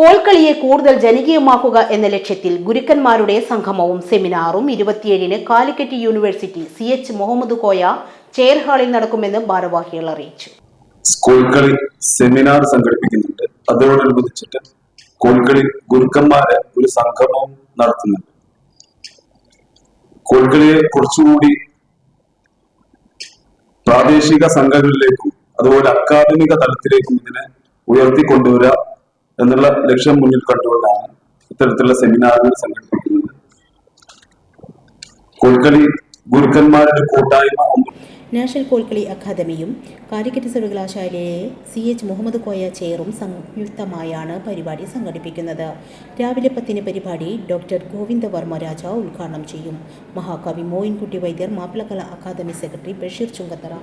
കോൽക്കളിയെ കൂടുതൽ ജനകീയമാക്കുക എന്ന ലക്ഷ്യത്തിൽ ഗുരുക്കന്മാരുടെ സംഗമവും സെമിനാറും ഇരുപത്തിയേഴിന് Calicut university C H Muhammad Koya chair ഹാളിൽ നടക്കുമെന്ന് ഭാരവാഹികൾ അറിയിച്ചു. സ്കൂൾ കളി സെമിനാർ സംഘടിപ്പിക്കുന്നുണ്ട്. അതോടനുബന്ധിച്ചിട്ട് കോൽക്കളി ഗുരുക്കന്മാരെ ഒരു സംഗമവും നടത്തുന്നുണ്ട്. കോൽക്കളിയെ കുറച്ചുകൂടി പ്രാദേശിക സംഘങ്ങളിലേക്കും അതുപോലെ അക്കാദമിക തലത്തിലേക്കും ഇതിനെ ഉയർത്തിക്കൊണ്ടുവരിക എന്നുള്ള ലക്ഷ്യം മുന്നിൽ കണ്ടുകൊണ്ടാണ് ഇത്തരത്തിലുള്ള സെമിനാറുകൾ സംഘടിപ്പിക്കുന്നത്. കോൽക്കളി ഗുരുക്കന്മാരുടെ കൂട്ടായ്മ നാഷണൽ കോൽക്കളി അക്കാദമിയും കാലിക്കറ്റ് സർവകലാശാലയിലെ സി എച്ച് മുഹമ്മദ് കോയ ചെയറും സംയുക്തമായാണ് പരിപാടി സംഘടിപ്പിക്കുന്നത്. രാവിലെ പത്തിന് പരിപാടി ഡോക്ടർ ഗോവിന്ദ വർമ്മ രാജ ഉദ്ഘാടനം ചെയ്യും. മഹാകവി Moyinkutty Vaidyar Mappilakala academy secretary Basheer Chungathara.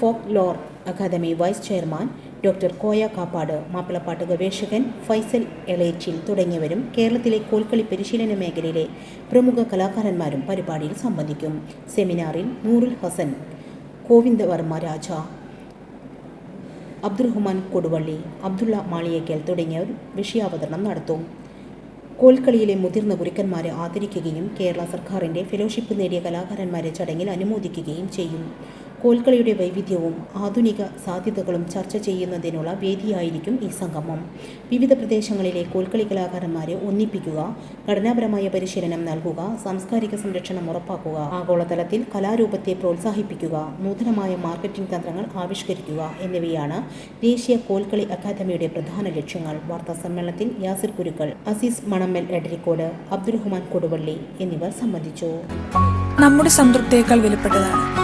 Folklore academy vice chairman doctor Koya Kappad മാപ്പിളപ്പാട്ട് ഗവേഷകൻ ഫൈസൽ എളേച്ചിൽ തുടങ്ങിയവരും കേരളത്തിലെ കോൽക്കളി പരിശീലന മേഖലയിലെ പ്രമുഖ കലാകാരന്മാരും പരിപാടിയിൽ സംബന്ധിക്കും. സെമിനാറിൽ നൂറുൽ ഹസൻ ഗോവിന്ദവർമ്മ രാജ അബ്ദുറഹ്മാൻ കൊടുവള്ളി അബ്ദുള്ള മാളിയേക്കൽ തുടങ്ങിയവർ വിഷയാവതരണം നടത്തും. കോൽക്കളിയിലെ മുതിർന്ന ഗുരുക്കന്മാരെ ആദരിക്കുകയും കേരള സർക്കാരിന്റെ ഫെലോഷിപ്പ് നേടിയ കലാകാരന്മാരെ ചടങ്ങിൽ അനുമോദിക്കുകയും ചെയ്യും. കോൽക്കളിയുടെ വൈവിധ്യവും ആധുനിക സാധ്യതകളും ചർച്ച ചെയ്യുന്നതിനുള്ള വേദിയായിരിക്കും ഈ സംഗമം. വിവിധ പ്രദേശങ്ങളിലെ കോൽക്കളി കലാകാരന്മാരെ ഒന്നിപ്പിക്കുക ഘടനാപരമായ പരിശീലനം നൽകുക സാംസ്കാരിക സംരക്ഷണം ഉറപ്പാക്കുക ആഗോളതലത്തിൽ കലാരൂപത്തെ പ്രോത്സാഹിപ്പിക്കുക നൂതനമായ മാർക്കറ്റിംഗ് തന്ത്രങ്ങൾ ആവിഷ്കരിക്കുക എന്നിവയാണ് ദേശീയ കോൽക്കളി അക്കാദമിയുടെ പ്രധാന ലക്ഷ്യങ്ങൾ. വാർത്താ സമ്മേളനത്തിൽ യാസിർ കുരുക്കൾ അസീസ് മണമ്മൽ എഡരിക്കോട് അബ്ദുറഹ്മാൻ കൊടുവള്ളി എന്നിവർ സംബന്ധിച്ചു. നമ്മുടെ സംതൃപ്തിയേക്കാൾ വിലപ്പെട്ടതാണ്.